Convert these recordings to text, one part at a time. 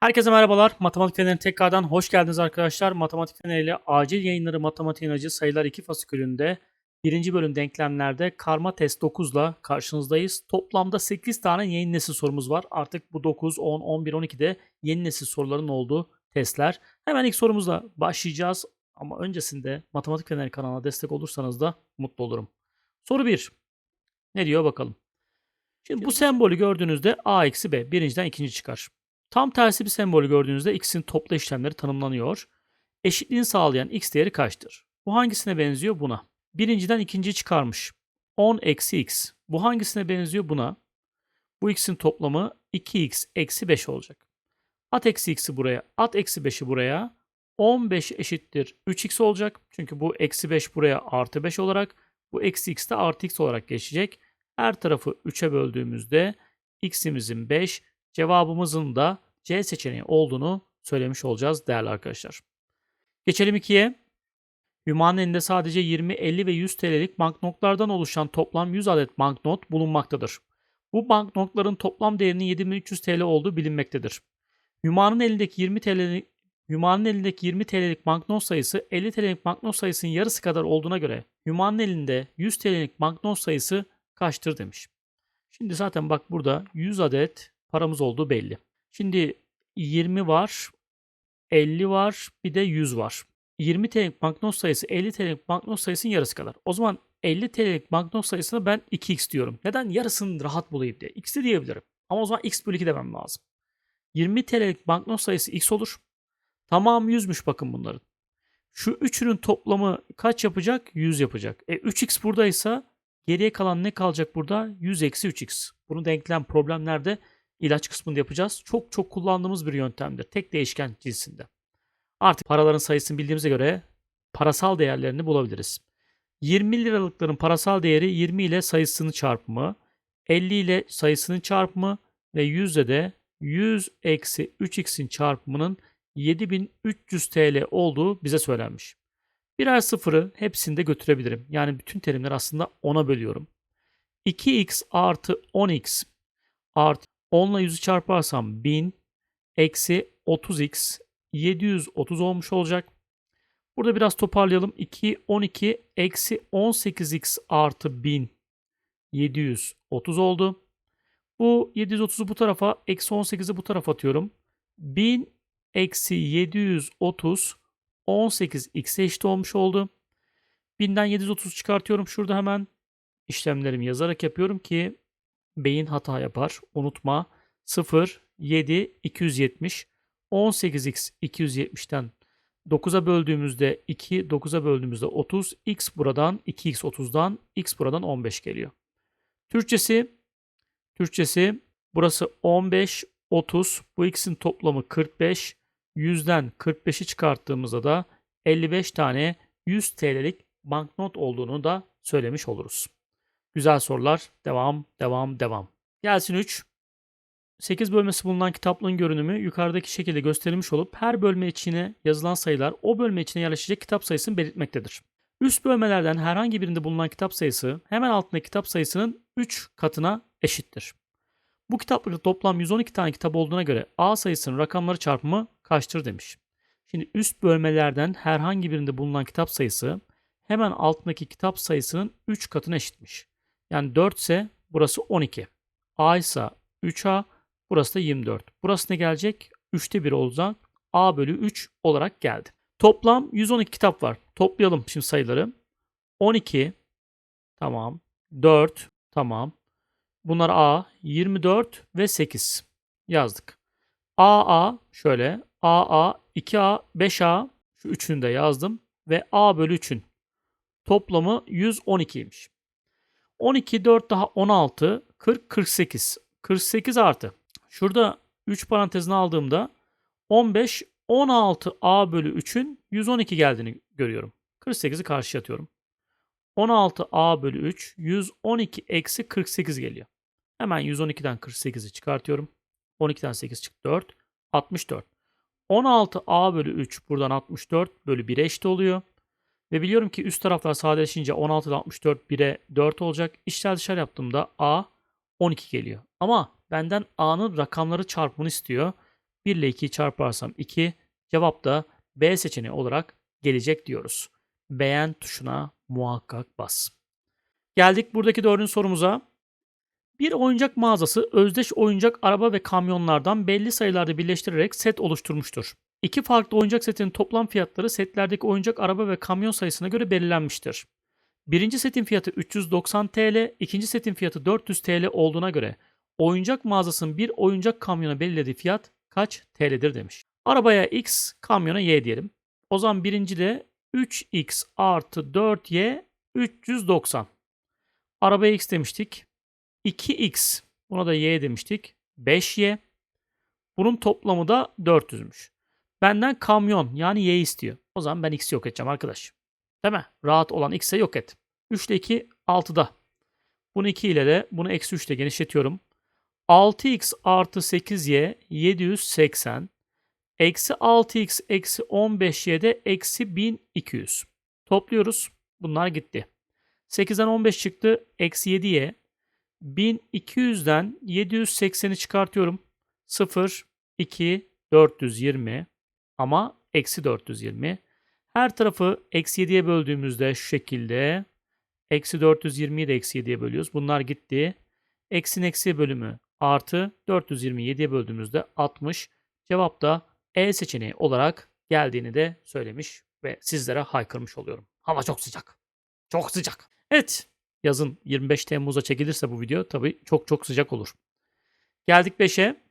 Herkese merhabalar. Matematik Feneri'ne tekrardan hoş geldiniz arkadaşlar. Matematik Feneri ile acil yayınları matematiğin acı sayılar 2 fasikülünde birinci bölüm denklemlerde karma test 9 ile karşınızdayız. Toplamda 8 tane yeni nesil sorumuz var. Artık bu 9, 10, 11, 12'de yeni nesil soruların olduğu testler. Hemen ilk sorumuzla başlayacağız. Ama öncesinde Matematik Feneri kanalına destek olursanız da mutlu olurum. Soru 1. Ne diyor bakalım. Şimdi bu sembolü gördüğünüzde a eksi b birinciden ikinci çıkar. Tam tersi bir sembolü gördüğünüzde x'in topla işlemleri tanımlanıyor. Eşitliğini sağlayan x değeri kaçtır? Bu hangisine benziyor? Buna. Birinciden ikinci çıkarmış. 10 eksi x. Bu hangisine benziyor? Buna. Bu x'in toplamı 2x eksi 5 olacak. At eksi x'i buraya, at eksi 5'i buraya. 15 eşittir 3x olacak. Çünkü bu eksi 5 buraya artı 5 olarak. Bu eksi x de artı x olarak geçecek. Her tarafı 3'e böldüğümüzde x'imizin 5, cevabımızın da C seçeneği olduğunu söylemiş olacağız değerli arkadaşlar. Geçelim 2'ye. Hüma'nın elinde sadece 20, 50 ve 100 TL'lik banknotlardan oluşan toplam 100 adet banknot bulunmaktadır. Bu banknotların toplam değerinin 7300 TL olduğu bilinmektedir. Hüma'nın elindeki 20 TL'lik Hüma'nın elindeki 20 TL'lik banknot sayısı 50 TL'lik banknot sayısının yarısı kadar olduğuna göre Hüma'nın elinde 100 TL'lik banknot sayısı kaçtır demiş. Şimdi zaten bak burada 100 adet paramız olduğu belli. Şimdi 20 var, 50 var, bir de 100 var. 20 TL'lik banknot sayısı 50 TL'lik banknot sayısının yarısı kadar. O zaman 50 TL'lik banknot sayısına ben 2x diyorum. Neden? Yarısını rahat bulayım diye. X'i diyebilirim. Ama o zaman x bölü 2 demem lazım. 20 TL'lik banknot sayısı x olur. Tamamı 100'müş bakın bunların. Şu üçünün toplamı kaç yapacak? 100 yapacak. E 3x buradaysa geriye kalan ne kalacak burada? 100 eksi 3x. Bunu denklem problemlerde ilaç kısmında yapacağız. Çok çok kullandığımız bir yöntemdir. Tek değişken cinsinde. Artık paraların sayısını bildiğimize göre parasal değerlerini bulabiliriz. 20 liralıkların parasal değeri 20 ile sayısının çarpımı, 50 ile sayısının çarpımı ve 100 ile de 100 eksi 3x'in çarpımının 7300 TL olduğu bize söylenmiş. Birer sıfırı hepsinde götürebilirim. Yani bütün terimler aslında 10'a bölüyorum. 2x artı 10x artı 10 ile 100'ü çarparsam 1000 eksi 30x 730 olmuş olacak. Burada biraz toparlayalım. 2, 12 eksi 18x artı 1000 730 oldu. Bu 730'u bu tarafa eksi 18'i bu tarafa atıyorum. 1000 eksi 730 18x'e eşit olmuş oldu. 1000'den 730 çıkartıyorum şurada hemen. işlemlerimi yazarak yapıyorum ki beyin hata yapar. Unutma 0, 7, 270. 18x 270'ten 9'a böldüğümüzde 2, 9'a böldüğümüzde 30. x buradan 2x 30'dan x buradan 15 geliyor. Türkçesi Türkçesi burası 15, 30. Bu x'in toplamı 45. 100'den 45'i çıkarttığımızda da 55 tane 100 TL'lik banknot olduğunu da söylemiş oluruz. Güzel sorular. Devam, devam, devam. Gelsin 3. 8 bölmesi bulunan kitaplığın görünümü yukarıdaki şekilde gösterilmiş olup her bölme içine yazılan sayılar o bölme içine yerleşecek kitap sayısını belirtmektedir. Üst bölmelerden herhangi birinde bulunan kitap sayısı hemen altındaki kitap sayısının 3 katına eşittir. Bu kitaplıkta toplam 112 tane kitap olduğuna göre A sayısının rakamları çarpımı kaçtır demiş. Şimdi üst bölmelerden herhangi birinde bulunan kitap sayısı hemen altındaki kitap sayısının 3 katına eşitmiş. Yani 4 ise burası 12. A ise 3A, burası da 24. Burası ne gelecek? 3'te 1 olacak. A bölü 3 olarak geldi. Toplam 112 kitap var. Toplayalım şimdi sayıları. 12, tamam. 4, tamam. Bunlar A, 24 ve 8 yazdık. AA şöyle AA, 2A, 5A şu üçünü de yazdım ve A bölü 3'ün toplamı 112'ymiş. 12, 4 daha 16, 40, 48. 48 artı. Şurada 3 parantezine aldığımda 15, 16 A bölü 3'ün 112 geldiğini görüyorum. 48'i karşıya atıyorum. 16 A bölü 3, 112 eksi 48 geliyor. Hemen 112'den 48'i çıkartıyorum. 12'den 8 çıktı 4, 64. 16 A bölü 3 buradan 64 bölü 1'e eşit oluyor. Ve biliyorum ki üst taraflar sadeleşince 16 ile 64 1'e 4 olacak. İşler dışarı yaptığımda A 12 geliyor. Ama benden A'nın rakamları çarpımını istiyor. 1 ile 2'yi çarparsam 2. Cevap da B seçeneği olarak gelecek diyoruz. Beğen tuşuna muhakkak bas. Geldik buradaki dördüncü sorumuza. Bir oyuncak mağazası özdeş oyuncak araba ve kamyonlardan belli sayılarda birleştirerek set oluşturmuştur. İki farklı oyuncak setinin toplam fiyatları setlerdeki oyuncak araba ve kamyon sayısına göre belirlenmiştir. Birinci setin fiyatı 390 TL, ikinci setin fiyatı 400 TL olduğuna göre oyuncak mağazasının bir oyuncak kamyona belirlediği fiyat kaç TL'dir demiş. Arabaya X, kamyona Y diyelim. O zaman birinci de 3X artı 4Y 390. Arabaya X demiştik. 2X. Buna da Y demiştik. 5Y. Bunun toplamı da 400'müş. Benden kamyon yani Y istiyor. O zaman ben X'i yok edeceğim arkadaş. Değil mi? Rahat olan X'e yok et. 3 ile 2 6'da. Bunu 2 ile de bunu eksi 3 ile genişletiyorum. 6x artı 8y 780. Eksi 6x eksi 15y de eksi 1200. Topluyoruz. Bunlar gitti. 8'den 15 çıktı. Eksi 7y. 1200'den 780'i çıkartıyorum. 0, 2, 420 ama eksi 420. Her tarafı eksi 7'ye böldüğümüzde şu şekilde eksi 420'yi de eksi 7'ye bölüyoruz. Bunlar gitti. Eksin eksi bölümü artı 427'ye böldüğümüzde 60. Cevap da E seçeneği olarak geldiğini de söylemiş ve sizlere haykırmış oluyorum. Hava çok sıcak. Çok sıcak. Evet. Yazın 25 Temmuz'a çekilirse bu video tabii çok çok sıcak olur. Geldik 5'e.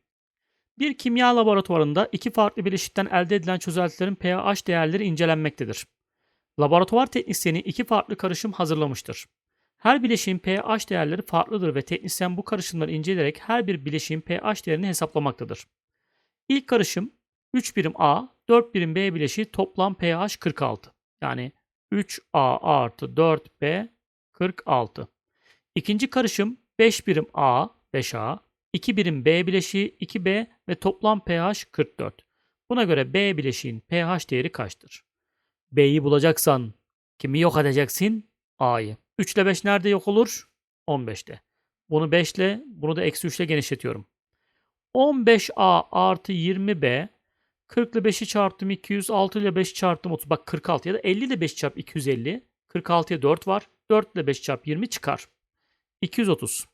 Bir kimya laboratuvarında iki farklı bileşikten elde edilen çözeltilerin pH değerleri incelenmektedir. Laboratuvar teknisyeni iki farklı karışım hazırlamıştır. Her bileşiğin pH değerleri farklıdır ve teknisyen bu karışımları inceleyerek her bir bileşiğin pH değerini hesaplamaktadır. İlk karışım 3 birim A, 4 birim B bileşiği toplam pH 46. Yani 3A artı 4B 46. İkinci karışım 5 birim A, 5A, 2 birim B bileşiği 2B ve toplam pH 44. Buna göre B bileşiğin pH değeri kaçtır? B'yi bulacaksan kimi yok edeceksin? A'yı. 3 ile 5 nerede yok olur? 15'te. Bunu 5 ile, bunu da eksi 3 ile genişletiyorum. 15A artı 20B 40 ile 5'i çarptım 200, 6 ile 5'i çarptım 30. Bak 46 ya da 50 ile 5 çarp 250. 46'ya 4 var. 4 ile 5 çarp 20 çıkar. 230.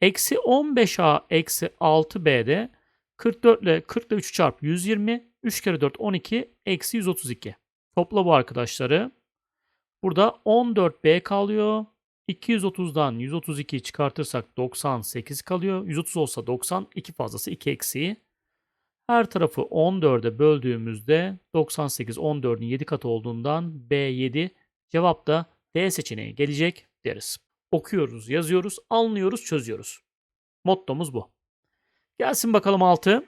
Eksi 15A eksi 6B'de 44 ile 40 ile 3 çarp 120. 3 kere 4 12 eksi 132. Topla bu arkadaşları. Burada 14B kalıyor. 230'dan 132'yi çıkartırsak 98 kalıyor. 130 olsa 90. 2 fazlası 2 eksiği. Her tarafı 14'e böldüğümüzde 98 14'ün 7 katı olduğundan B7 cevap da D seçeneği gelecek deriz. Okuyoruz, yazıyoruz, anlıyoruz, çözüyoruz. Mottomuz bu. Gelsin bakalım 6.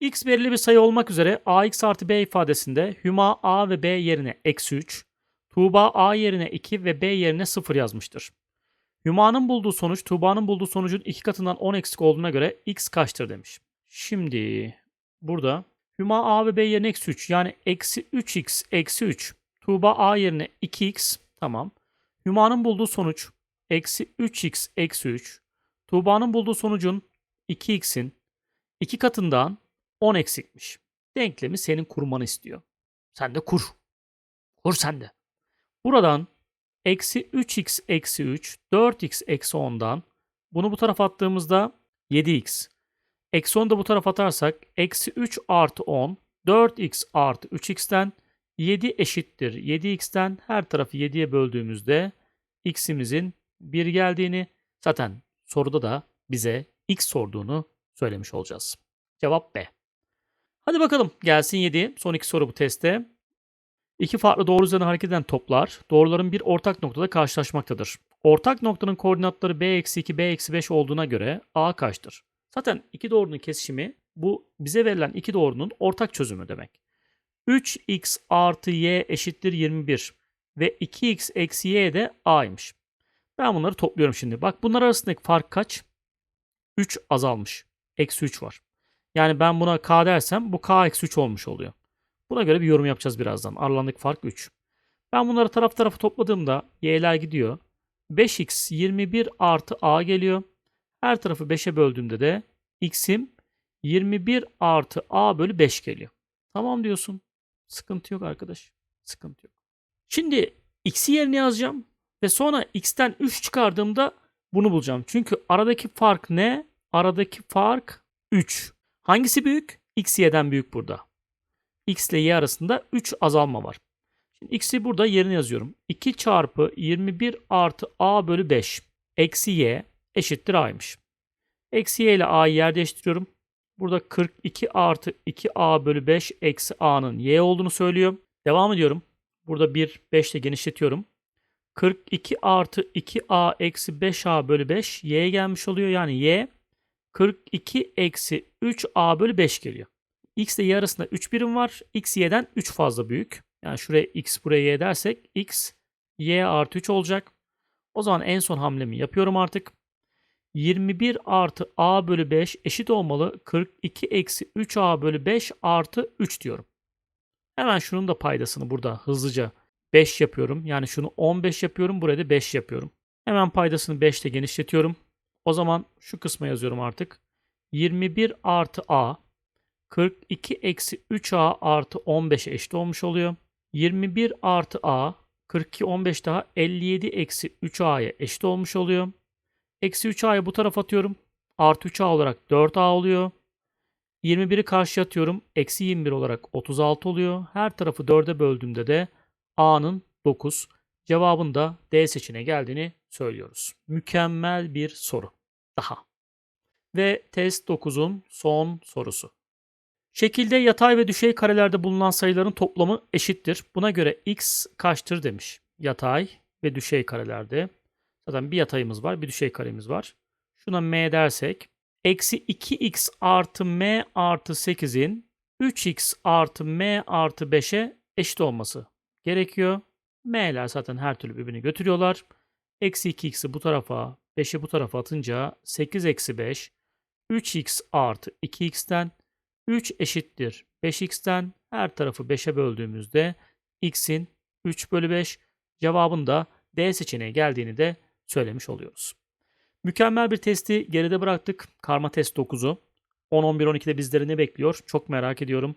X belirli bir sayı olmak üzere AX artı B ifadesinde Hüma A ve B yerine eksi 3, Tuğba A yerine 2 ve B yerine 0 yazmıştır. Hüma'nın bulduğu sonuç Tuğba'nın bulduğu sonucun 2 katından 10 eksik olduğuna göre X kaçtır demiş. Şimdi burada Hüma A ve B yerine eksi 3 yani eksi 3x eksi 3. Tuğba A yerine 2x tamam. Hüma'nın bulduğu sonuç eksi 3x eksi 3. Tuğba'nın bulduğu sonucun 2x'in 2 katından 10 eksikmiş. Denklemi senin kurmanı istiyor. Sen de kur. Kur sen de. Buradan eksi 3x eksi 3, 4x eksi 10'dan bunu bu tarafa attığımızda 7x. Eksi 10'u da bu tarafa atarsak eksi 3 artı 10, 4x artı 3x'ten 7 eşittir 7x'ten her tarafı 7'ye böldüğümüzde x'imizin 1 geldiğini zaten soruda da bize x sorduğunu söylemiş olacağız. Cevap B. Hadi bakalım gelsin 7. Son iki soru bu testte. İki farklı doğru üzerine hareket eden toplar doğruların bir ortak noktada karşılaşmaktadır. Ortak noktanın koordinatları b-2, b-5 olduğuna göre a kaçtır? Zaten iki doğrunun kesişimi bu bize verilen iki doğrunun ortak çözümü demek. 3x artı y eşittir 21 ve 2x eksi y de a'ymış. Ben bunları topluyorum şimdi. Bak bunlar arasındaki fark kaç? 3 azalmış. Eksi 3 var. Yani ben buna k dersem bu k eksi 3 olmuş oluyor. Buna göre bir yorum yapacağız birazdan. Aralarındaki fark 3. Ben bunları taraf tarafa topladığımda y'ler gidiyor. 5x 21 artı a geliyor. Her tarafı 5'e böldüğümde de x'im 21 artı a bölü 5 geliyor. Tamam diyorsun. Sıkıntı yok arkadaş. Sıkıntı yok. Şimdi x'i yerine yazacağım. Ve sonra x'ten 3 çıkardığımda bunu bulacağım. Çünkü aradaki fark ne? Aradaki fark 3. Hangisi büyük? X y'den büyük burada. X ile y arasında 3 azalma var. Şimdi x'i burada yerine yazıyorum. 2 çarpı 21 artı a bölü 5 eksi y eşittir a'ymış. Eksi y ile a'yı yer değiştiriyorum. Burada 42 artı 2a bölü 5 eksi a'nın y olduğunu söylüyor. Devam ediyorum. Burada 1, 5 ile genişletiyorum. 42 artı 2a eksi 5a bölü 5 y'ye gelmiş oluyor. Yani y 42 eksi 3a bölü 5 geliyor. X ile y arasında 3 birim var. X y'den 3 fazla büyük. Yani şuraya x buraya y dersek x y artı 3 olacak. O zaman en son hamlemi yapıyorum artık. 21 artı a bölü 5 eşit olmalı. 42 eksi 3a bölü 5 artı 3 diyorum. Hemen şunun da paydasını burada hızlıca 5 yapıyorum. Yani şunu 15 yapıyorum. Buraya da 5 yapıyorum. Hemen paydasını 5 ile genişletiyorum. O zaman şu kısma yazıyorum artık. 21 artı a 42 eksi 3a artı 15'e eşit olmuş oluyor. 21 artı a 42 15 daha 57 eksi 3a'ya eşit olmuş oluyor. Eksi 3a'yı bu tarafa atıyorum. Artı 3a olarak 4a oluyor. 21'i karşıya atıyorum. Eksi 21 olarak 36 oluyor. Her tarafı 4'e böldüğümde de a'nın 9. Cevabın da D seçeneğe geldiğini söylüyoruz. Mükemmel bir soru. Daha. Ve test 9'un son sorusu. Şekilde yatay ve düşey karelerde bulunan sayıların toplamı eşittir. Buna göre x kaçtır demiş. Yatay ve düşey karelerde. Zaten bir yatayımız var, bir düşey karemiz var. Şuna m dersek. Eksi 2x artı m artı 8'in 3x artı m artı 5'e eşit olması gerekiyor. m'ler zaten her türlü birbirini götürüyorlar. Eksi 2x'i bu tarafa, 5'i bu tarafa atınca 8 eksi 5, 3x artı 2x'ten 3 eşittir 5x'ten her tarafı 5'e böldüğümüzde x'in 3 bölü 5 cevabın da D seçeneği geldiğini de söylemiş oluyoruz. Mükemmel bir testi geride bıraktık. Karma test 9'u. 10, 11, 12'de bizleri ne bekliyor? Çok merak ediyorum.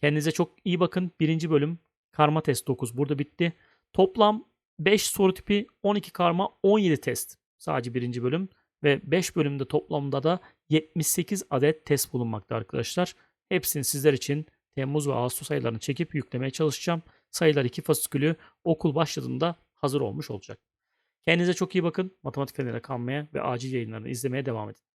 Kendinize çok iyi bakın. Birinci bölüm karma test 9 burada bitti. Toplam 5 soru tipi 12 karma 17 test. Sadece birinci bölüm ve 5 bölümde toplamda da 78 adet test bulunmakta arkadaşlar. Hepsini sizler için Temmuz ve Ağustos aylarını çekip yüklemeye çalışacağım. Sayılar 2 fasikülü okul başladığında hazır olmuş olacak. Kendinize çok iyi bakın. Matematik fenere kalmaya ve acil yayınlarını izlemeye devam edin.